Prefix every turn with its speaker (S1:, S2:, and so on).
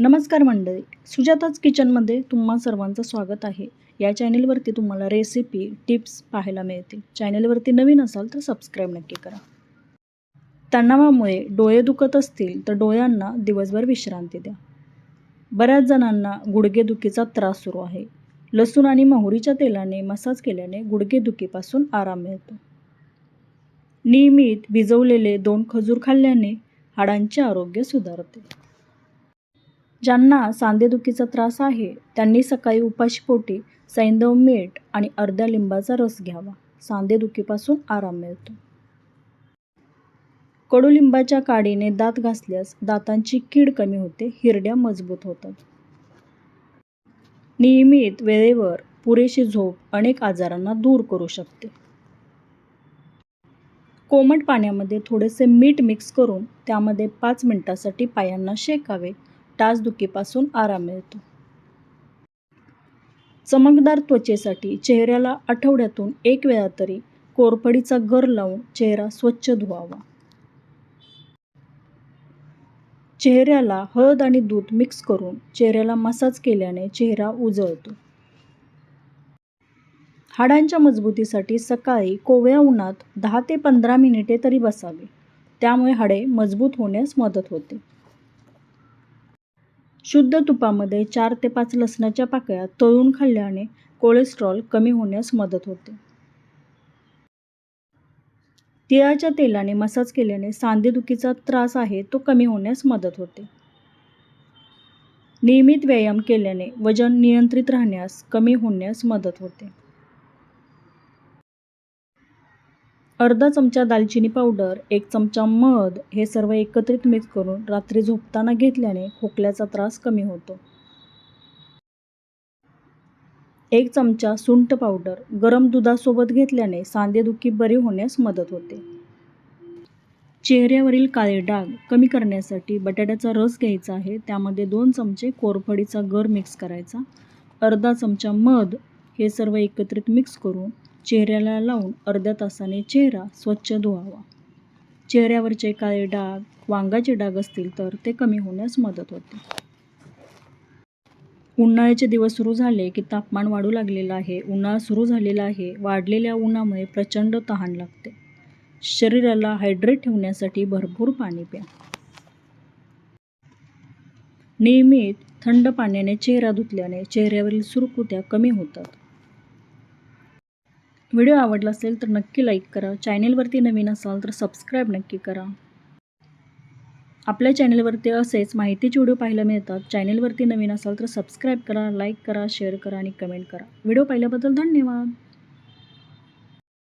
S1: नमस्कार मंडळी. सुजाताच किचनमध्ये तुम्हा सर्वांचं स्वागत आहे. या चॅनेलवरती तुम्हाला रेसिपी टिप्स पाहायला मिळतील. चॅनेलवरती नवीन असाल तर सबस्क्राईब नक्की करा. तणावामुळे डोळे दुखत असतील तर डोळ्यांना दिवसभर विश्रांती द्या. बऱ्याच जणांना गुडघेदुखीचा त्रास सुरू आहे. लसूण आणि मोहरीच्या तेलाने मसाज केल्याने गुडघेदुखीपासून आराम मिळतो. नियमित भिजवलेले दोन खजूर खाल्ल्याने हाडांचे आरोग्य सुधारते. ज्यांना सांधेदुखीचा त्रास आहे त्यांनी सकाळी उपाशीपोटी सैंदव मीठ आणि अर्ध्या लिंबाचा रस घ्यावा. सांधेदुखीपासून आराम मिळतो. कडुलिंबाच्या काडीने दात घासल्यास दातांची कीड कमी होते हिरड्या मजबूत होतात. नियमित वेळेवर पुरेशी झोप अनेक आजारांना दूर करू शकते. कोमट पाण्यामध्ये थोडेसे मीठ मिक्स करून त्यामध्ये पाच मिनिटासाठी पायांना शेकावे. टाचदुखीपासून आराम मिळतो. चमकदार त्वचेसाठी चेहऱ्याला आठवड्यातून एक वेळा तरी कोरफडीचा गर लावून चेहरा स्वच्छ धुवावा. चेहऱ्याला हळद आणि दूध मिक्स करून चेहऱ्याला मसाज केल्याने चेहरा उजळतो. हाडांच्या मजबूतीसाठी सकाळी कोवळ्या उन्हात दहा ते पंधरा मिनिटे तरी बसावे. त्यामुळे हाडे मजबूत होण्यास मदत होते. शुद्ध तुपामध्ये चार ते पाच लसणाच्या पाकळ्या तळून खाल्ल्याने कोलेस्ट्रॉल कमी होण्यास मदत होते. तिळाच्या तेलाने मसाज केल्याने सांधेदुखीचा त्रास आहे तो कमी होण्यास मदत होते. नियमित व्यायाम केल्याने वजन नियंत्रित राहण्यास कमी होण्यास मदत होते. अर्धा चमचा दालचिनी पावडर एक चमचा मध हे सर्व एकत्रित मिक्स करून रात्री झोपताना घेतल्याने खोकल्याचा त्रास कमी होतो. एक चमचा सुंठ पावडर गरम दुधासोबत घेतल्याने सांधेदुखी बरी होण्यास मदत होते. चेहऱ्यावरील काळे डाग कमी करण्यासाठी बटाट्याचा रस घ्यायचा आहे त्यामध्ये दोन चमचे कोरफडीचा गर मिक्स करायचा अर्धा चमचा मध हे सर्व एकत्रित मिक्स करून चेहऱ्याला लावून अर्ध्या तासाने चेहरा स्वच्छ धुवावा. चेहऱ्यावरचे काळे डाग वांगाचे डाग असतील तर ते कमी होण्यास मदत होते. उन्हाळ्याचे दिवस सुरू झाले की तापमान वाढू लागलेलं आहे. उन्हाळा सुरू झालेला आहे. वाढलेल्या उन्हामुळे प्रचंड तहान लागते. शरीराला हायड्रेट ठेवण्यासाठी भरपूर पाणी प्या. नियमित थंड पाण्याने चेहरा धुतल्याने चेहऱ्यावरील सुरकुत्या कमी होतात. व्हिडिओ आवडला असेल तर नक्की लाईक करा. चॅनेलवरती नवीन असाल तर सबस्क्राईब नक्की करा. आपल्या चॅनेलवरती असेच माहितीचे व्हिडिओ पाहायला मिळतात. चॅनेलवरती नवीन असाल तर सबस्क्राईब करा लाईक करा शेअर करा आणि कमेंट करा. व्हिडिओ पाहिल्याबद्दल धन्यवाद.